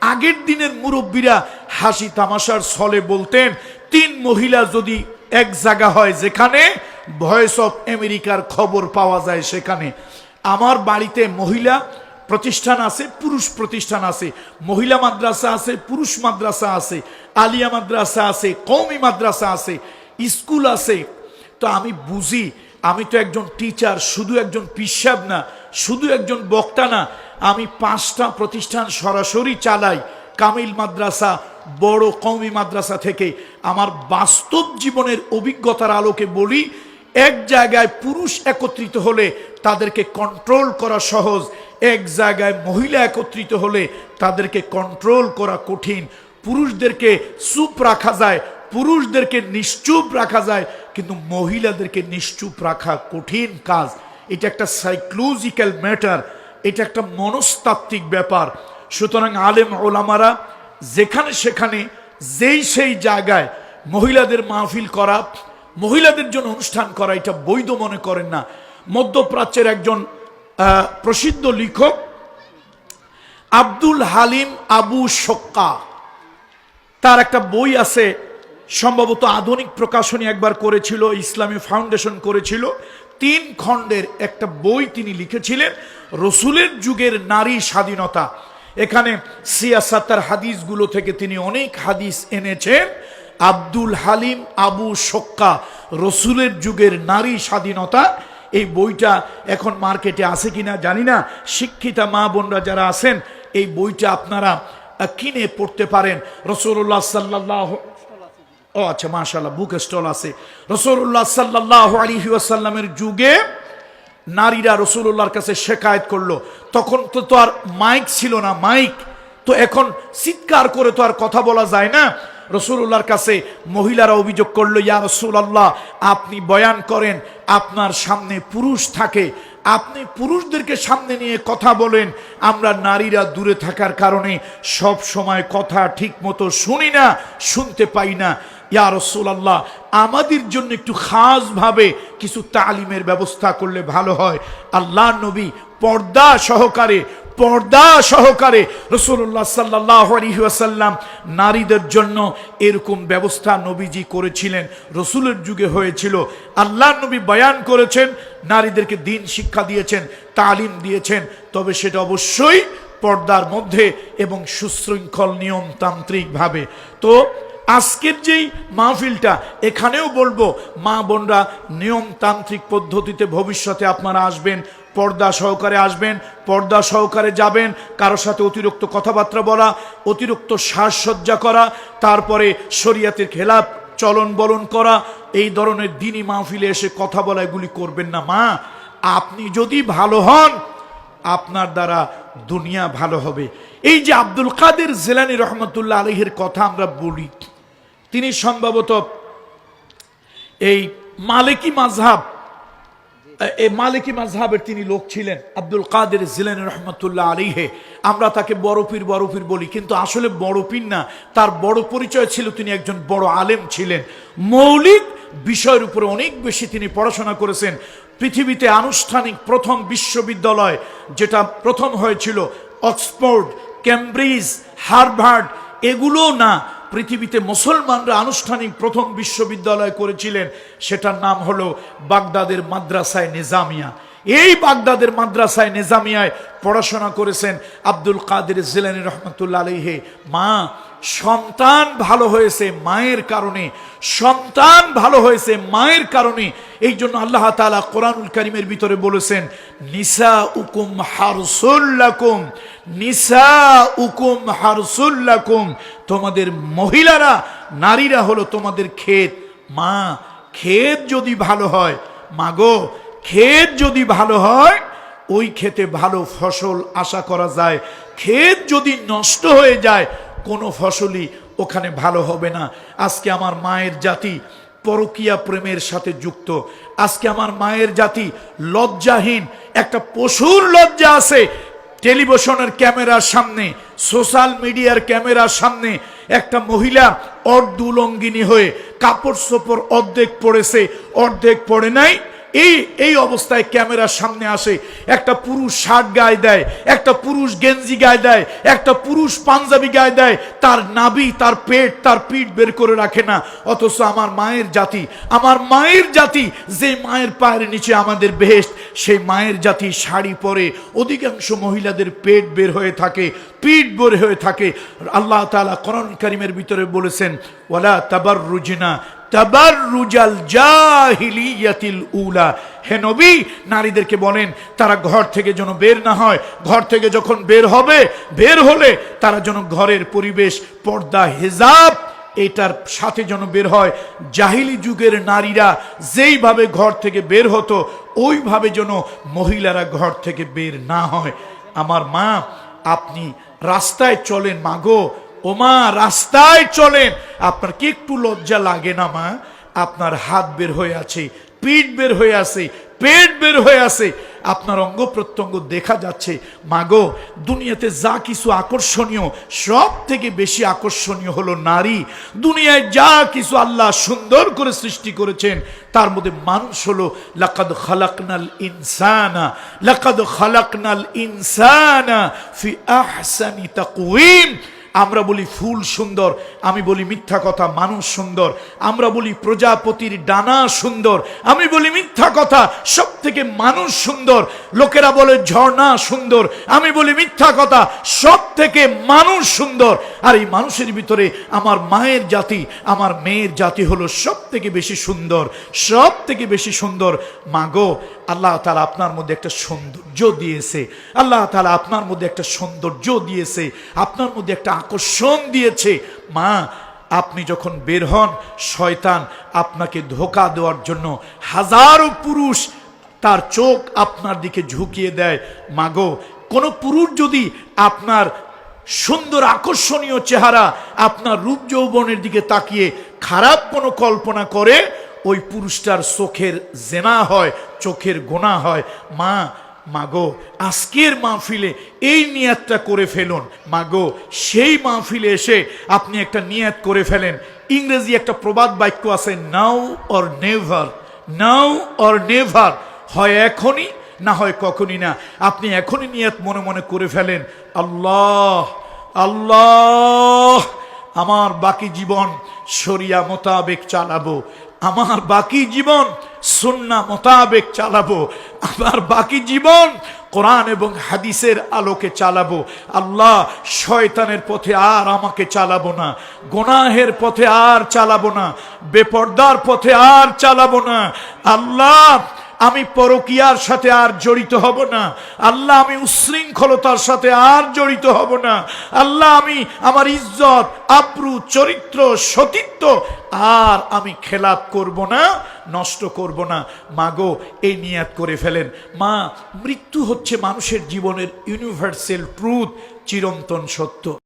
আগের দিনের মুরব্বীরা হাসি তামাশার ছলে বলতেন, তিন মহিলা যদি এক জায়গা হয় যেখানে, ভয়েস অফ আমেরিকার খবর পাওয়া যায় সেখানে। আমার বাড়িতে মহিলা প্রতিষ্ঠান আছে, পুরুষ প্রতিষ্ঠান আছে। মহিলা মাদ্রাসা আছে, পুরুষ মাদ্রাসা আছে। আলিয়া মাদ্রাসা আছে কৌমি মাদ্রাসা আছে, স্কুল আছে। তো আমি বুঝি, আমি তো একজন টিচার, শুধু একজন পিসাব না, শুধু একজন বক্তা না আমি পাঁচটা প্রতিষ্ঠান সরাসরি চালাই। কামিল মাদ্রাসা, বড় কৌমি মাদ্রাসা থেকে। আমার বাস্তব জীবনের অভিজ্ঞতার আলোকে বলি, এক জায়গায় পুরুষ একত্রিত হলে তাদেরকে কন্ট্রোল করা সহজ। এক জায়গায় মহিলা একত্রিত হলে তাদেরকে কন্ট্রোল করা কঠিন। পুরুষদেরকে চুপ রাখা যায়, পুরুষদেরকে নিশ্চুপ রাখা যায়, কিন্তু মহিলাদেরকে নিশ্চুপ রাখা কঠিন কাজ। এটা একটা সাইক্লোজিক্যাল ম্যাটার এটা একটা মনস্তাত্ত্বিক ব্যাপার। সুতরাং আলেম ওলামারা যেখানে সেখানে যেই সেই জায়গায় মহিলাদের মাহফিল করা, মহিলাদের জন্য অনুষ্ঠান করা, এটা বৈধ মনে করেন না। মধ্যপ্রাচ্যের একজন প্রসিদ্ধ লেখক আব্দুল হালিম আবু শক্কা। তার একটা বই আছে সম্ভবত আধুনিক প্রকাশনী একবার করেছিল, ইসলামী ফাউন্ডেশন করেছিল। তিন খণ্ডের একটা বই তিনি লিখেছিলেন, রসুলের যুগের নারী স্বাধীনতা। এখানে সিয়াসাতার হাদিসগুলো থেকে তিনি অনেক হাদিস এনেছেন। আব্দুল হালিম আবু সক্কা রসুলের যুগের নারী স্বাধীনতা। এই বইটা এখন মার্কেটে আছে কিনা জানি না। শিক্ষিতা মা বোনরা যারা আছেন, এই বইটা আপনারা কিনে পড়তে পারেন। রসুল্লাহ সাল্লাহ ও আচ্ছা মাশাল্লাহ বুক স্টল আছে। রসুল্লাহ সাল্লাহ আলী ওয়াসাল্লামের যুগে নারীরা রসুল্লাহর কাছে শেকায়ত করল। তখন তো তো আর মাইক ছিল না, মাইক। তো এখন চিৎকার করে তো আর কথা বলা যায় না। রসুল্লাহর কাছে মহিলারা অভিযোগ করল, ইয়া রসুল্লাহ আপনি বয়ান করেন, আপনার সামনে পুরুষ থাকে। আপনি পুরুষদেরকে সামনে নিয়ে কথা বলেন। আমরা নারীরা দূরে থাকার কারণে সব সময় কথা ঠিক মতো শুনি না, শুনতে পাই না। ইয়া রসুলাল্লাহ, আমাদের জন্য একটু খাসভাবে কিছু তালিমের ব্যবস্থা করলে ভালো হয়। আল্লাহ নবী পর্দা সহকারে পর্দা সহকারে রসুল্লাহ সাল্লাহ আলহিহাসাল্লাম নারীদের জন্য এরকম ব্যবস্থা নবীজি করেছিলেন। রসুলের যুগে হয়েছিল। আল্লাহ নবী বয়ান করেছেন, নারীদেরকে দিন শিক্ষা দিয়েছেন, তালিম দিয়েছেন। তবে সেটা অবশ্যই পর্দার মধ্যে এবং সুশৃঙ্খল নিয়মতান্ত্রিকভাবে। তো আজকের যেই মাহফিলটা, এখানেও বলব, মা বোনরা নিয়মতান্ত্রিক পদ্ধতিতে ভবিষ্যতে আপনারা আসবেন, পর্দা সহকারে আসবেন, পর্দা সহকারে যাবেন, কারও সাথে অতিরিক্ত কথাবার্তা বলা, অতিরিক্ত সাজসজ্জা করা, তারপরে শরিয়াতের খেলাপ চলন বলন করা, এই ধরনের দিনই মাহফিলে এসে কথা বলা এগুলি করবেন না। মা, আপনি যদি ভালো হন, আপনার দ্বারা দুনিয়া ভালো হবে। এই যে আব্দুল কাদের জেলানি রহমতুল্লাহ আলহের কথা আমরা বলি তিনি সম্ভবত এই মালিকি মাঝহাব এই মালিকি মাঝহাবের তিনি লোক ছিলেন, আব্দুল কাদের জিলানি রহমতুল্লাহ আলিহে আমরা তাকে বড় পীর বড় পীর বলি, কিন্তু আসলে বড় পীর না, তার বড় পরিচয় ছিল তিনি একজন বড় আলেম ছিলেন। মৌলিক বিষয়ের উপরে অনেক বেশি তিনি পড়াশোনা করেছেন। পৃথিবীতে আনুষ্ঠানিক প্রথম বিশ্ববিদ্যালয় যেটা প্রথম হয়েছিল অক্সফোর্ড ক্যামব্রিজ হার্ভার্ড এগুলো না পৃথিবীতে মুসলমানরা আনুষ্ঠানিক প্রথম বিশ্ববিদ্যালয় করেছিলেন সেটার নাম হলো বাগদাদের মাদ্রাসায় নিজামিয়া। এই বাগদাদের মাদ্রাসায় নিজামিয়ায় পড়াশোনা করেছেন আব্দুল কাদের জিলানি রহমতুল্লা আলহে মা, সন্তান ভালো হয়েছে মায়ের কারণে, সন্তান ভালো হয়েছে মায়ের কারণে। এই জন্য আল্লাহ তালা কোরআনুল করিমের ভিতরে বলেছেন নিসা উকুম হারসুল্লাকুম নিসা উকুম হারসুল্লাকুম তোমাদের মহিলারা, নারীরা হলো তোমাদের ক্ষেত। মা, ক্ষেত যদি ভালো হয়, মাগো ক্ষেত যদি ভালো হয়, ওই ক্ষেতে ভালো ফসল আশা করা যায়। ক্ষেত যদি নষ্ট হয়ে যায়, কোনো ফসলই ওখানে ভালো হবে না। আজকে আমার মায়ের জাতি পরকিয়া প্রেমের সাথে যুক্ত। আজকে আমার মায়ের জাতি লজ্জাহীন। একটা পশুর লজ্জা আছে টেলিভিশনের ক্যামেরার সামনে, সোশ্যাল মিডিয়ার ক্যামেরার সামনে। একটা মহিলা অর্ধুলঙ্গিনী হয়ে কাপড় চোপড় অর্ধেক পড়েছে অর্ধেক পড়ে নাই। এই এই অবস্থায় ক্যামেরার সামনে আসে। একটা পুরুষ শার্ট গায়ে দেয়, একটা পুরুষ গেঞ্জি গায়ে দেয়, একটা পুরুষ পাঞ্জাবি গায়ে দেয়। তার নাবি তার পেট, তার পিঠ বের করে রাখে না। অথচ আমার মায়ের জাতি, আমার মায়ের জাতি, যে মায়ের পায়ের নিচে আমাদের বেহেস্ট সেই মায়ের জাতি শাড়ি পরে অধিকাংশ মহিলাদের পেট বের হয়ে থাকে, পিঠ বের হয়ে থাকে। আল্লাহ তাআলা কোরআন কারিমের ভিতরে বলেছেন, ওয়ালা তাবার রুজিনা তাবার রুজাল জাহিলিয়াতিল উলা। হে নারীদেরকে বলেন, তারা ঘর থেকে যেন বের না হয়। ঘর থেকে যখন বের হবে, বের হলে তারা যেন ঘরের পরিবেশ, পর্দা, হেজাব, এটার সাথে যেন বের হয়। জাহিলি যুগের নারীরা যেইভাবে ঘর থেকে বের হতো, ওইভাবে যেন মহিলারা ঘর থেকে বের না হয়। আমার মা, আপনি রাস্তায় চলেন মাগো ও মা রাস্তায় চলেন। আপনার কি একটু লজ্জা লাগে না, মা? আপনার হাত বের হয়ে আছে, পিঠ বের হয়ে আছে, পেট বের হয়ে আছে। আপনার অঙ্গ প্রত্যঙ্গ দেখা যাচ্ছে। মাগো, দুনিয়াতে যা কিছু আকর্ষণীয়, সব থেকে বেশি আকর্ষণীয় হলো নারী। দুনিয়ায় যা কিছু আল্লাহ সুন্দর করে সৃষ্টি করেছেন, তার মধ্যে মানুষ হলো, লাকাদ খালাকনাল ইনসানা, লাকাদ খালাকনাল ইনসানা ফি আহসানি তাকওয়িম। আমরা বলি ফুল সুন্দর, আমি বলি মিথ্যা কথা মানুষ সুন্দর, আমরা বলি প্রজাপতির ডানা সুন্দর, আমি বলি মিথ্যা কথা সব থেকে মানুষ সুন্দর, লোকেরা বলে ঝর্ণা সুন্দর, আমি বলি মিথ্যা কথা সব থেকে মানুষ সুন্দর। আর এই মানুষের ভিতরে আমার মায়ের জাতি, আমার মেয়ের জাতি হলো সব থেকে বেশি সুন্দর সব থেকে বেশি সুন্দর। মাগো আল্লাহ তালা আপনার মধ্যে একটা সৌন্দর্য দিয়েছে। আল্লাহ তালা আপনার মধ্যে একটা সৌন্দর্য দিয়েছে, আপনার মধ্যে একটা আকর্ষণ দিয়েছে। মা, আপনি যখন বের হন, শয়তান আপনাকে ধোকা দেওয়ার জন্য হাজারো পুরুষ তার চোখ আপনার দিকে ঝুঁকিয়ে দেয়। মাগো, কোনো পুরুষ যদি আপনার সুন্দর আকর্ষণীয় চেহারা, আপনার রূপ যৌবনের দিকে তাকিয়ে খারাপ কোনো কল্পনা করে ওই পুরুষটার চোখের জেনা হয়, চোখের গোনা হয়। মা, মাগো, আজকের মাহফিলে এই নিয়াতটা করে ফেলুন। মাগো, সেই মাহফিলে এসে আপনি একটা নিয়াত করে ফেলেন। ইংরেজি একটা প্রবাদ বাক্য আছে, now or never, now or never. হয় এখনই, না হয় কখনই না। আপনি এখনই নিয়াত মনে মনে করে ফেলেন, আল্লাহ আল্লাহ, আমার বাকি জীবন শরিয়া মোতাবেক চালাবো। আমার বাকি জীবন সুন্না মোতাবেক চালাবো। আমার বাকি জীবন কোরআন এবং হাদিসের আলোকে চালাবো। আল্লাহ শয়তানের পথে আর আমাকে চালাবো না। গোনাহের পথে আর চালাবো না। বেপর্দার পথে আর চালাবো না। আল্লাহ আমি পরকিয়ার সাথে আর জড়িত হব না। আল্লাহ আমি উশৃঙ্খলতার সাথে আর জড়িত হব না। আল্লাহ আমি আমার ইজ্জত, আব্রু, চরিত্র, সতীত্ব আর আমি খেলাপ করব না, নষ্ট করব না। মাগো, এই নিয়াত করে ফেলেন। মা, মৃত্যু হচ্ছে মানুষের জীবনের ইউনিভার্সাল ট্রুথ চিরন্তন সত্য।